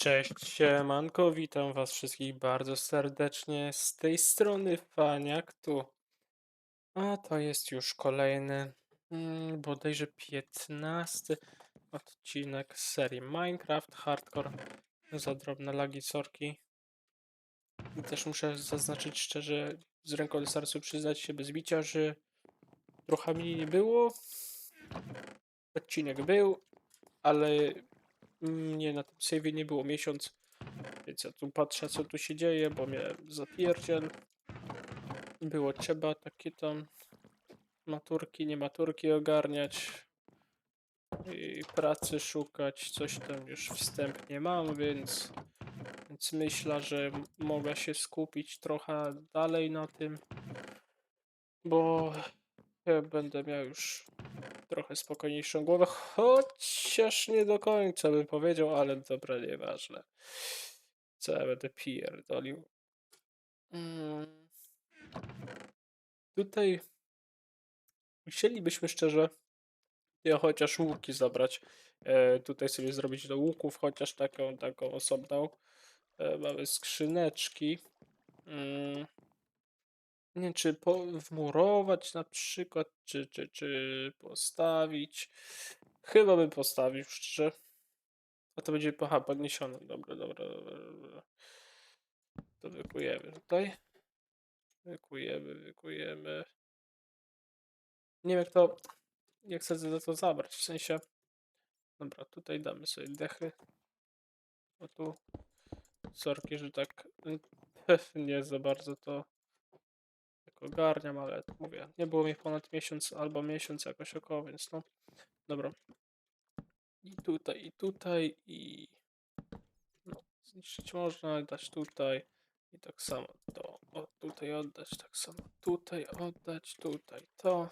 Cześć, siemanko, witam was wszystkich bardzo serdecznie. Z tej strony Faniak tu. A to jest już kolejny, mm, bodajże 15 odcinek z serii Minecraft Hardcore. Za drobne lagi, sorki. I też muszę zaznaczyć szczerze, z ręką na sercu przyznać się bez bicia, że trochę mi nie było. Odcinek był, ale mnie na tym save'ie nie było miesiąc, więc ja tu patrzę co tu się dzieje, bo miałem zapierdziel. Było trzeba takie tam maturki, nie maturki ogarniać i pracy szukać, coś tam już wstępnie mam, więc, więc myślę, że mogę się skupić trochę dalej na tym, bo ja będę miał już trochę spokojniejszą głowę, chociaż nie do końca bym powiedział, ale dobra, nieważne. Co ja będę pierdolił. Mm. Tutaj musielibyśmy szczerze ja chociaż łuki zabrać. E, tutaj sobie zrobić do łuków chociaż taką, taką osobną. E, mamy skrzyneczki. Mm. Nie wiem, czy po, wmurować na przykład, czy, czy, czy postawić. Chyba bym postawił, szczerze. A to będzie, aha, podniesione. Dobra, dobra, dobra, dobra. To wykujemy tutaj. Wykujemy, wykujemy. Nie wiem jak to, jak chcę za to zabrać, w sensie. Dobra, tutaj damy sobie dechy. O tu. Sorki, że tak nie za bardzo to ogarniam, ale mówię, nie było mi ponad miesiąc albo miesiąc jakoś około, więc no. Dobra. I tutaj, i tutaj, i no, zniszczyć można, dać tutaj. I tak samo to o, tutaj oddać, tak samo tutaj oddać, tutaj to.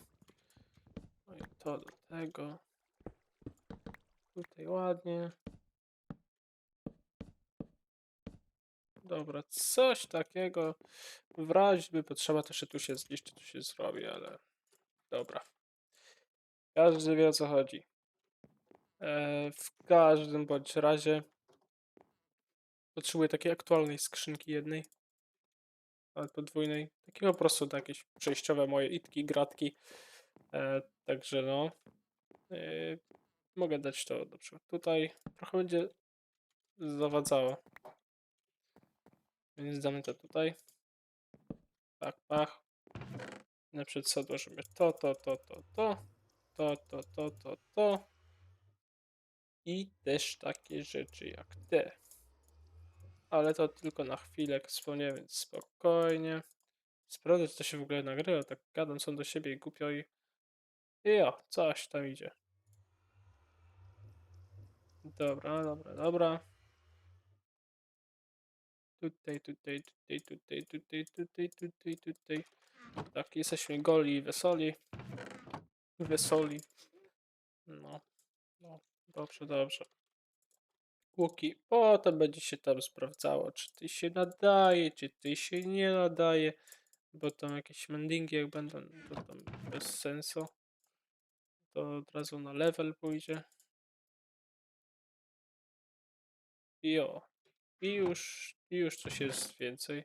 No i to do tego. Tutaj ładnie. Dobra, coś takiego. W razie by potrzeba, to się tu się zniszczy, tu się zrobi, ale dobra. Każdy wie o co chodzi. E, w każdym bądź razie potrzebuję takiej aktualnej skrzynki jednej, ale podwójnej. Takiego po prostu na jakieś przejściowe moje itki, gratki. E, także no. E, mogę dać to przykład tutaj. Trochę będzie zawadzało. Więc damy to tutaj. Pach, pach. Na przykład odłożymy to, to, to, to, to. To, to, to, to, to. I też takie rzeczy jak te. Ale to tylko na chwilę, jak wspomniałem, więc spokojnie. Sprawdzę, czy to się w ogóle nagrywa. Tak gadam są do siebie i głupio i... I o, coś tam idzie. Dobra, dobra, dobra. Tutaj, tutaj, tutaj, tutaj, tutaj, tutaj, tutaj, tutaj. Tak, jesteśmy goli i wesoli. Wesoli. No, no, dobrze, dobrze. Łuki, potem będzie się tam sprawdzało, czy ty się nadaje, czy ty się nie nadaje, bo tam jakieś mendingi jak będą, to tam bez sensu. To od razu na level pójdzie. I o. I już, i już coś jest więcej.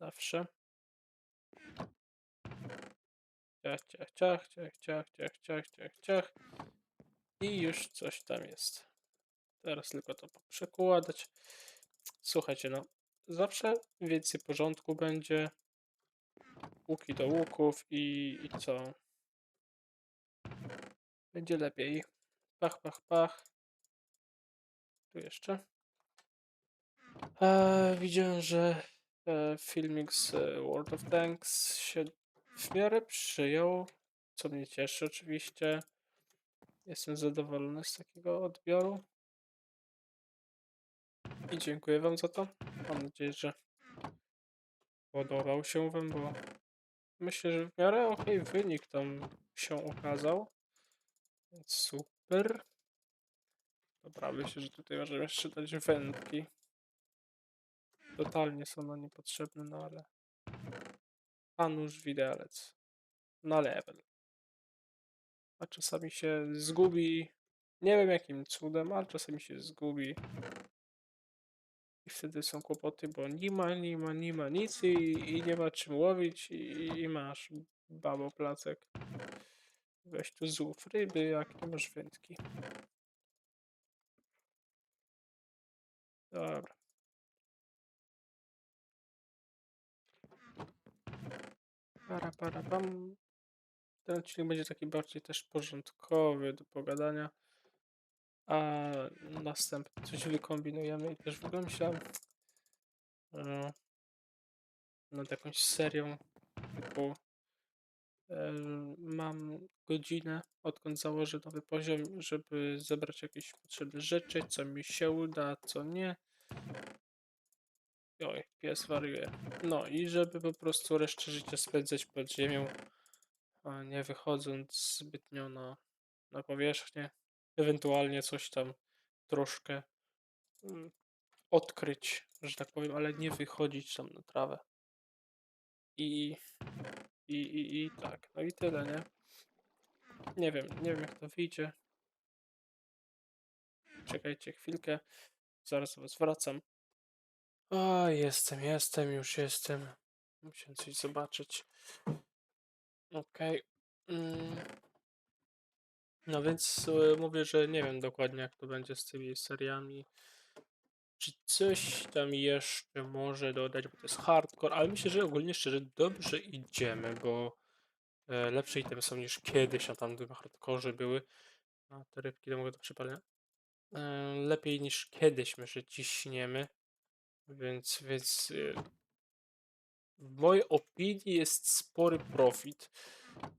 Zawsze. Ciach, ciach, ciach, ciach, ciach, ciach, ciach, ciach, ciach. I już coś tam jest. Teraz tylko to przekładać. Słuchajcie, no. Zawsze więcej porządku będzie. Łuki do łuków i, i co? Będzie lepiej. Pach, pach, pach. Tu jeszcze. E, widziałem, że e, filmik z e, World of Tanks się w miarę przyjął, co mnie cieszy oczywiście. Jestem zadowolony z takiego odbioru. I dziękuję Wam za to. Mam nadzieję, że podobał się Wam, bo myślę, że w miarę ok wynik tam się ukazał. Więc super. Dobra, myślę, że tutaj możemy jeszcze dać wędki. Totalnie są nam niepotrzebne, no ale... Nóż widelec. Na level. A czasami się zgubi. Nie wiem jakim cudem, ale czasami się zgubi. I wtedy są kłopoty, bo nie ma, nie ma, nie ma nic i, i nie ma czym łowić i, i masz babo placek. Weź tu złów ryby, jak nie masz wędki. Dobra. Para, para, pam. Ten odcinek będzie taki bardziej też porządkowy do pogadania. A następny coś wykombinujemy i też w ogóle myślałem e, nad jakąś serią typu e, mam godzinę, odkąd założę nowy poziom, żeby zebrać jakieś potrzebne rzeczy, co mi się uda, co nie. Oj, pies wariuje. No i żeby po prostu resztę życia spędzać pod ziemią, nie wychodząc zbytnio na, na powierzchnię. Ewentualnie coś tam troszkę mm, odkryć, że tak powiem, ale nie wychodzić tam na trawę. I, i, i, i tak, no i tyle, nie? Nie wiem, nie wiem jak to wyjdzie. Czekajcie chwilkę, zaraz was wracam. O, jestem, jestem, już jestem. Musiałem coś zobaczyć. Okej. Mm. No więc e, mówię, że nie wiem dokładnie jak to będzie z tymi seriami. Czy coś tam jeszcze może dodać, bo to jest hardcore, ale myślę, że ogólnie szczerze dobrze idziemy, bo e, lepsze itemy są niż kiedyś na tamtym hardkorze były. A te rybki to mogę do przepalenia. E, lepiej niż kiedyś my się ciśniemy, więc, więc e, w mojej opinii jest spory profit.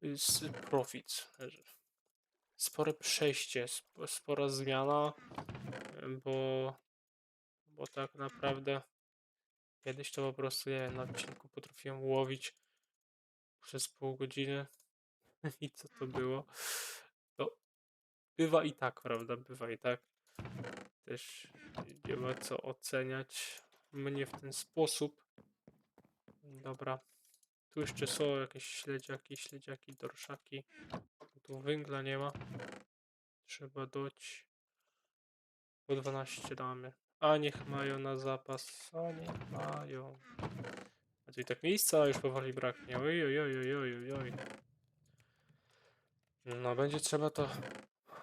Jest profit. e, Spore przejście, sp- spora zmiana, bo, bo tak naprawdę kiedyś to po prostu wiem, na odcinku potrafiłem łowić przez pół godziny i co to było? No, bywa i tak, prawda? Bywa i tak. Też nie ma co oceniać mnie w ten sposób. Dobra. Tu jeszcze są jakieś śledziaki, śledziaki, dorszaki. Tu węgla nie ma. Trzeba dać. Po 12 damy. A niech mają na zapas. A niech mają. A tu i tak miejsca już powoli braknie. Oj, oj, oj, oj, oj, oj. No będzie trzeba to...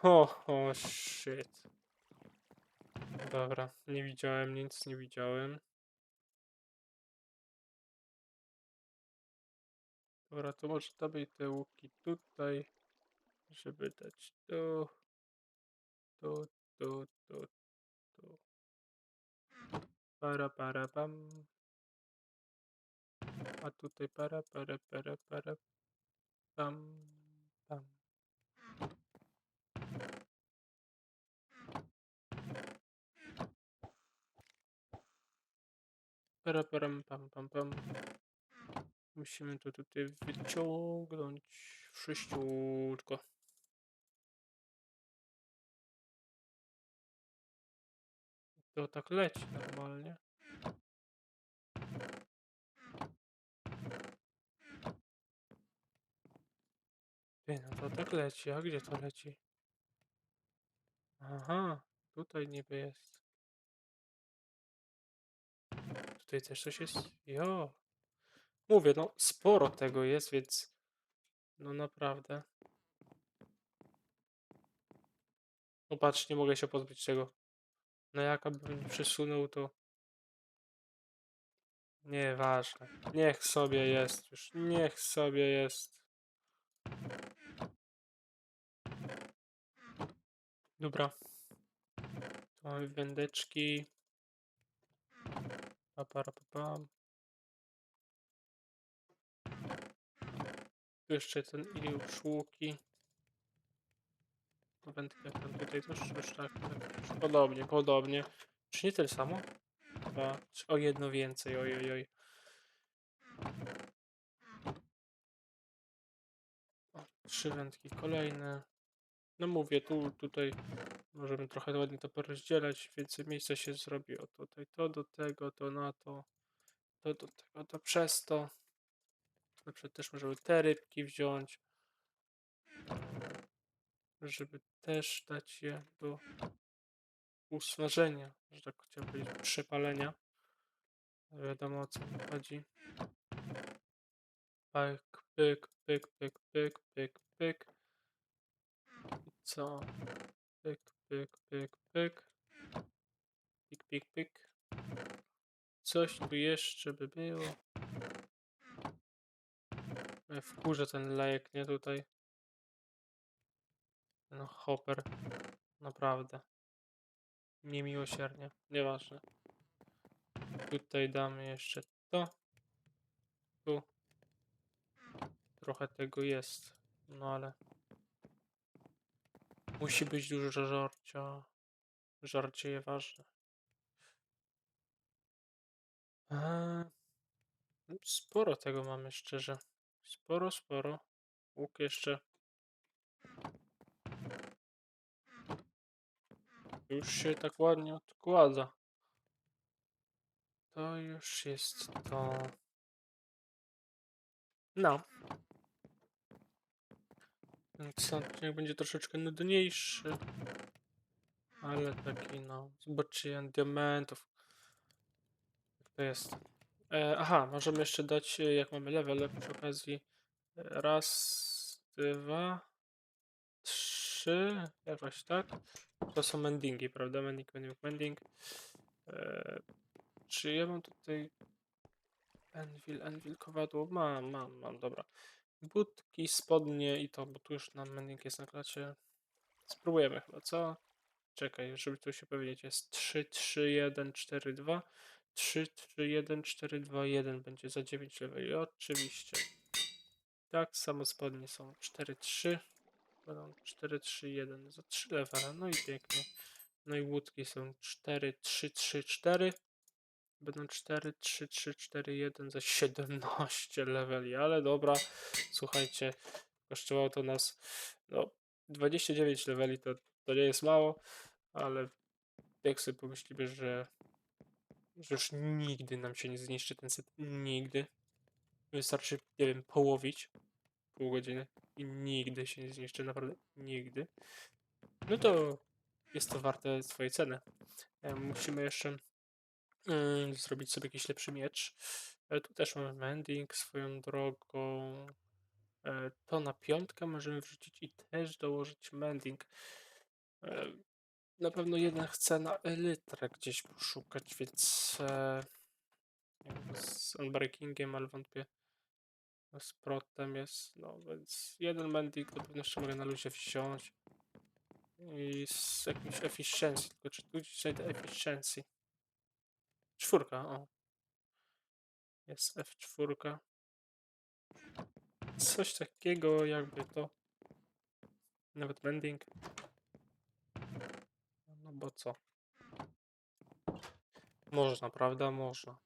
O, o, shit. Dobra, nie widziałem nic, nie widziałem. Dobra, to może damy te łuki tutaj, żeby dać tu, tu, tu, tu, tu. Para, para, pam. A tutaj para, para, para, para, pam, pam. Para, param, pam, pam, pam. Musimy to tutaj wyciągnąć wszyściutko. To tak leci normalnie. Ty, no to tak leci, a gdzie to leci? Aha, tutaj niby jest. Tutaj też coś jest? Jo. Mówię, no sporo tego jest, więc no naprawdę. No patrz, nie mogę się pozbyć tego. No jakabym przesunął to... Nieważne. Niech sobie jest już. Niech sobie jest. Dobra. Tu mamy wędeczki. Pa, para, pa, pam. Tu jeszcze ten i już łuki. Wędkę tam tutaj też, też tak, tak. Podobnie, podobnie. Czy nie tyle samo? Trzy, o jedno więcej, oj, oj, oj. Trzy wędki kolejne. No mówię, tu, tutaj możemy trochę ładnie to porozdzielać, więcej miejsca się zrobi. O tutaj to do tego, to na to, to do tego, to przez to. Na przykład też możemy te rybki wziąć, żeby też dać je do usmażenia. że tak chciałem powiedzieć, przypalenia. Wiadomo o co mi chodzi. Pyk, pyk, pyk, pyk, pyk, pyk, pyk. Co? Pyk, pyk, pyk, pyk. Pik, pik, pik. Coś tu jeszcze by było. E, Wkurzę ten lejek, nie tutaj. Ten hopper. Naprawdę. Niemiłosiernie. Nieważne. Tutaj damy jeszcze to. Tu. Trochę tego jest. No ale. Musi być dużo żarcia. Żarcie je ważne. Sporo tego mamy szczerze. Sporo, sporo. Łuk jeszcze. Już się tak ładnie odkłada. To już jest to. No. Więc odcinek będzie troszeczkę nudniejszy. Ale taki no. Zobaczcie, diamentów. Jak to jest? E, aha, możemy jeszcze dać, e, jak mamy level przy okazji. e, Raz, dwa, trzy, jakoś tak. To są mendingi, prawda? Mending, mending, mending. E, czy ja mam tutaj Envil, Envil, kowadło? Mam, mam, mam, dobra. Budki, spodnie i to, bo tu już nam mending jest na klacie. Spróbujemy chyba, co? Czekaj, żeby tu się powiedzieć, jest 3, 3, 1, 4, 2. 3, 3, 1, 4, 2, 1 będzie za 9 leveli. Oczywiście. Tak samo spodnie są 4, 3. Będą 4, 3, 1 za 3 levele. No i pięknie. No i łódki są 4, 3, 3, 4. Będą 4, 3, 3, 4, 1 za 17 leveli. Ale dobra, słuchajcie, kosztowało to nas no, 29 leveli. To, to nie jest mało, ale jak sobie pomyślimy, że że już nigdy nam się nie zniszczy ten set. Nigdy. Wystarczy, nie wiem, połowić pół godziny i nigdy się nie zniszczy, naprawdę nigdy. No to jest to warte swojej ceny. E, Musimy jeszcze mm, zrobić sobie jakiś lepszy miecz. E, Tu też mamy mending swoją drogą. E, To na piątkę możemy wrzucić i też dołożyć mending. E, na pewno jeden chce na elytrę gdzieś poszukać, więc e, z unbreakingiem, ale wątpię. No, Z protem jest, no więc jeden mending na pewno jeszcze mogę na luzie wziąć. I z jakimś efficiency, tylko czy tu gdzieś znajdę efficiency? Czwórka, o. Jest F4. Coś takiego jakby to. Nawet mending. No bo co? Można, prawda? Można.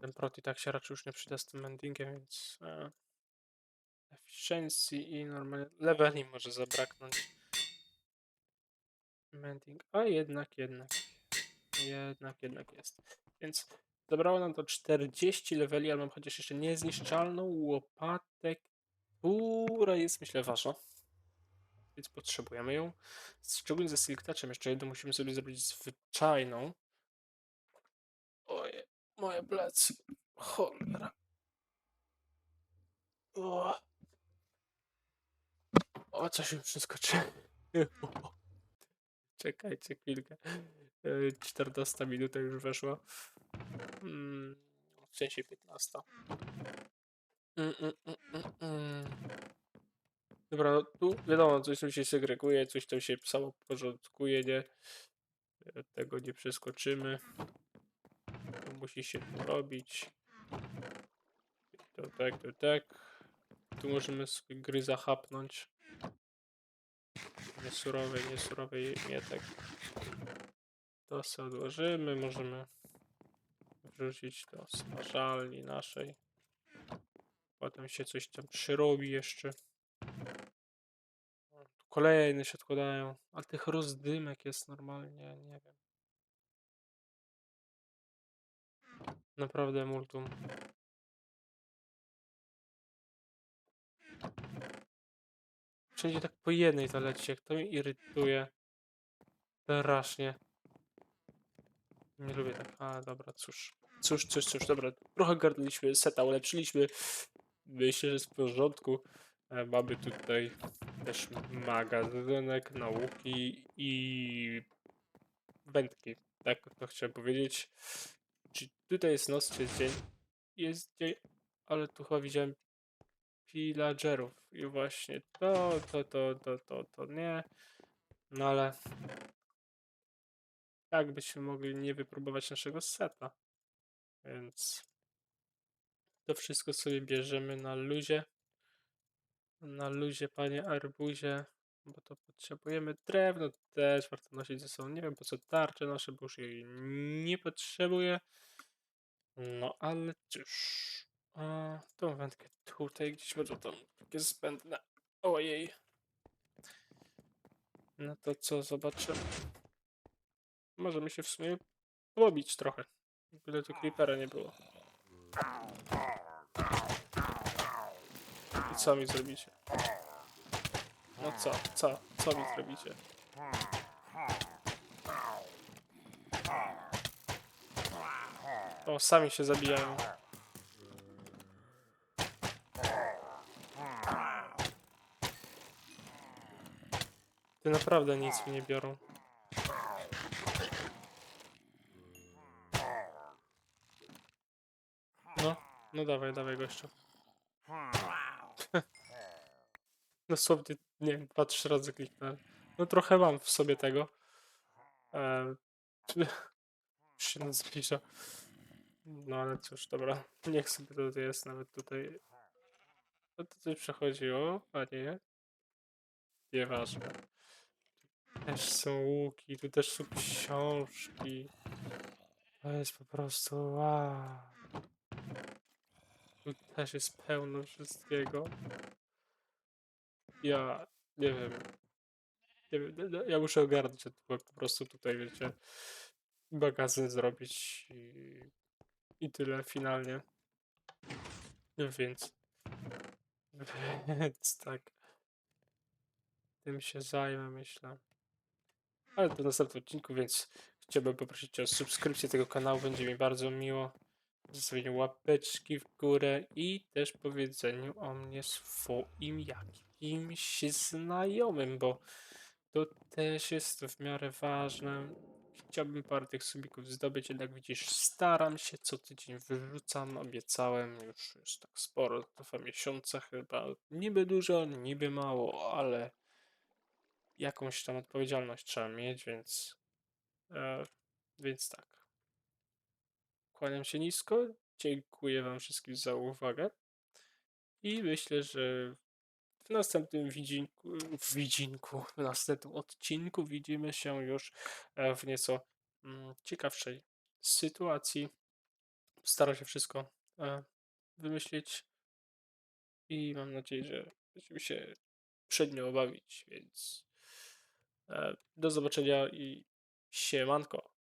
Ten prot i tak się raczej już nie przyda z tym mendingiem, więc... E, efficiency i normalnie... Leveli może zabraknąć. Mending. A jednak, jednak. Jednak, jednak jest. Więc zabrało nam to 40 leveli, ale mam chociaż jeszcze niezniszczalną łopatę, która jest myślę ważna. Więc potrzebujemy ją. Szczególnie ze Silk Touchem jeszcze jedną musimy sobie zrobić zwyczajną. Oje, moje plecy. Cholera. O, o coś mi przeskoczy. Czekajcie chwilkę. E, 14 minuta już weszła. Mm, w sensie 15. Mm, mm. Dobra, no tu wiadomo, coś tam się segreguje, coś tam się samo porządkuje, nie? E, Tego nie przeskoczymy. To musi się tu robić. To tak, to tak. Tu możemy sobie gry zahapnąć. Niesurowy, niesurowy mietek. To sobie odłożymy, możemy wrzucić do smażalni naszej. Potem się coś tam przyrobi jeszcze. Kolejne się odkładają, a tych rozdymek jest normalnie, nie wiem. Naprawdę multum. Wszędzie tak po jednej zaleci, jak to mnie irytuje. Strasznie. Nie lubię tak. A, dobra, cóż. Cóż, cóż, cóż, dobra. Trochę garnęliśmy seta, ulepszyliśmy. Myślę, że jest w porządku. E, Mamy tutaj też magazynek, nauki i wędki. Tak to chciałem powiedzieć. Czy tutaj jest noc, czy jest dzień? Jest dzień, ale tu chyba widziałem pillagerów i właśnie to, to, to, to, to, to nie. No ale jak byśmy mogli nie wypróbować naszego seta? Więc to wszystko sobie bierzemy na luzie. Na luzie, panie arbuzie, bo to potrzebujemy. Drewno też warto nosić ze sobą. Nie wiem po co tarczę noszę, bo już jej nie potrzebuję. No ale cóż. A, tą wędkę tutaj gdzieś może to takie zbędne. Ojej. No to co, zobaczymy. Możemy się w sumie pobić trochę. Byle tu creepera nie było. I co mi zrobicie? No co, co, co mi zrobicie? O, sami się zabijają. Ty naprawdę nic mi nie biorą. No, dawaj, dawaj gościu. Dosłownie, nie wiem, dwa, trzy razy kliknąłem. No trochę mam w sobie tego. Eee, już się nas zbliża. No ale cóż, dobra. Niech sobie to jest nawet tutaj. No to coś przechodziło, a nie. Nieważne. Też są łuki, tu też są książki. To jest po prostu wow. Tu też jest pełno wszystkiego. Ja nie wiem. Nie wiem, no- no, ja muszę ogarnąć po prostu tutaj, wiecie, magazyn zrobić i, i tyle finalnie. Więc, więc tak. Tym się zajmę, myślę. Ale to w następnym odcinku, więc chciałbym poprosić o subskrypcję tego kanału, będzie mi bardzo miło. Zostawienie łapeczki w górę i też powiedzeniu o mnie swoim jakimś znajomym, bo to też jest w miarę ważne. Chciałbym parę tych subików zdobyć, jednak widzisz, staram się, co tydzień wyrzucam, obiecałem, już jest tak sporo, dwa miesiące chyba, niby dużo, niby mało, ale jakąś tam odpowiedzialność trzeba mieć, więc, e, więc tak. Kłaniam się nisko, dziękuję wam wszystkim za uwagę i myślę, że w następnym widzinku, w widzinku, w następnym odcinku widzimy się już e, w nieco mm, ciekawszej sytuacji. Staram się wszystko e, wymyślić i mam nadzieję, że będziemy się przed nią bawić, więc e, do zobaczenia i siemanko.